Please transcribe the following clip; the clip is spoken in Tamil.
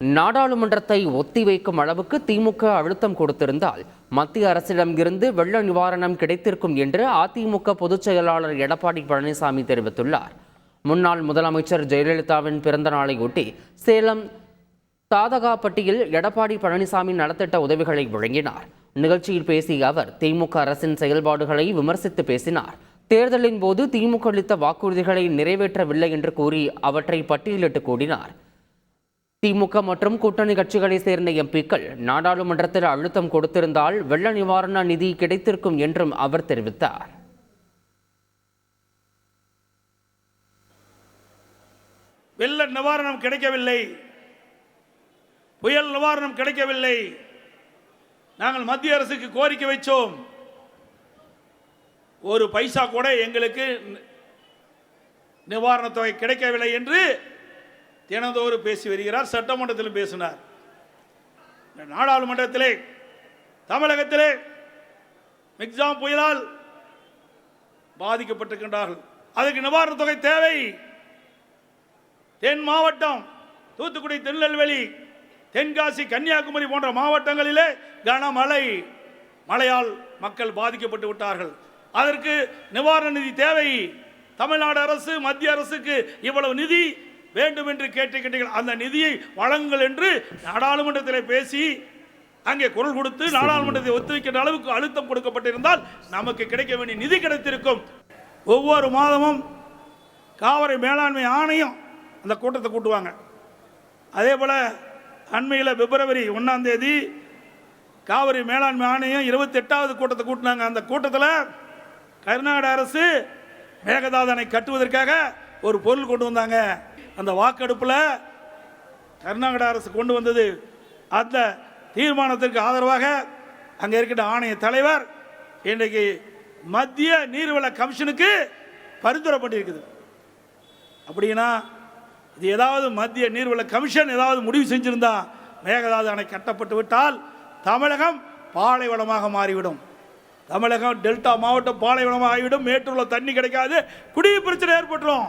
நாடாளுமன்றத்தை ஒத்திவைக்கும் அளவுக்கு திமுக அழுத்தம் கொடுத்திருந்தால் மத்திய அரசிடம் இருந்து வெள்ள நிவாரணம் கிடைத்திருக்கும் என்று அதிமுக பொதுச் செயலாளர் எடப்பாடி பழனிசாமி தெரிவித்துள்ளார். முன்னாள் முதலமைச்சர் ஜெயலலிதாவின் பிறந்த நாளையொட்டி சேலம் தாதகாப்பட்டியில் எடப்பாடி பழனிசாமி நலத்திட்ட உதவிகளை வழங்கினார். நிகழ்ச்சியில் பேசிய அவர் திமுக அரசின் செயல்பாடுகளை விமர்சித்து பேசினார். தேர்தலின் போது திமுக அளித்த வாக்குறுதிகளை நிறைவேற்றவில்லை என்று கூறி அவற்றை பட்டியலிட்டு கூடினார். திமுக மற்றும் கூட்டணி கட்சிகளை சேர்ந்த எம்பிக்கள் நாடாளுமன்றத்தில் அழுத்தம் கொடுத்திருந்தால் வெள்ள நிவாரண நிதி கிடைத்திருக்கும் என்றும் அவர் தெரிவித்தார். வெள்ள நிவாரணம் கிடைக்கவில்லை. புயல் நிவாரணம் கிடைக்கவில்லை. நாங்கள் மத்திய அரசுக்கு கோரிக்கை வைச்சோம். ஒரு பைசா கூட எங்களுக்கு நிவாரண நிவாரணத் தொகை கிடைக்கவில்லை என்று தினந்தோறும் பேசி வருகிறார் சட்டமன்றத்தில் பேசினார். நாடாளுமன்றத்திலே தமிழகத்திலே மிக்ஸாம் புயலால் பாதிக்கப்பட்டிருக்கின்றார்கள். அதுக்கு நிவாரணத் தொகை தேவை. தென் மாவட்டம் தூத்துக்குடி திருநெல்வேலி தென்காசி கன்னியாகுமரி போன்ற மாவட்டங்களிலே கனமழை மழையால் மக்கள் பாதிக்கப்பட்டு விட்டார்கள். அதற்கு நிவாரண நிதி தேவை. தமிழ்நாடு அரசு மத்திய அரசுக்கு இவ்வளவு நிதி வேண்டும் என்று கேட்டுக்கிட்டீர்கள். அந்த நிதியை வழங்குங்கள் என்று நாடாளுமன்றத்தில் பேசி அங்கே குரல் கொடுத்து நாடாளுமன்றத்தை ஒத்துழைக்கின்ற அளவுக்கு அழுத்தம் கொடுக்கப்பட்டிருந்தால் நமக்கு கிடைக்க வேண்டிய நிதி கிடைத்திருக்கும். ஒவ்வொரு மாதமும் காவிரி மேலாண்மை ஆணையம் அந்த கூட்டத்தை கூட்டுவாங்க. அதே போல் அண்மையில் பிப்ரவரி ஒன்றாம் தேதி காவிரி மேலாண்மை ஆணையம் இருபத்தெட்டாவது கூட்டத்தை கூட்டினாங்க. அந்த கூட்டத்தில் கர்நாடக அரசு மேகதாதனை கட்டுவதற்காக ஒரு பொருள் கொண்டு வந்தாங்க. அந்த வாக்கெடுப்பில் கர்நாடக அரசு கொண்டு வந்தது. அந்த தீர்மானத்திற்கு ஆதரவாக அங்கே இருக்கின்ற ஆணைய தலைவர் இன்றைக்கு மத்திய நீர்வள கமிஷனுக்கு பரிந்துரை அப்படின்னா இது ஏதாவது மத்திய நீர்வள கமிஷன் ஏதாவது முடிவு செஞ்சிருந்தா மேகதாது அணை கட்டப்பட்டு விட்டால் தமிழகம் பாலைவனமாக மாறிவிடும். தமிழகம் டெல்டா மாவட்டம் பாலைவனமாக ஆகிவிடும் மேட்டூரில் தண்ணி கிடைக்காது. குடிநீர் பிரச்சனை ஏற்பட்டுரும்.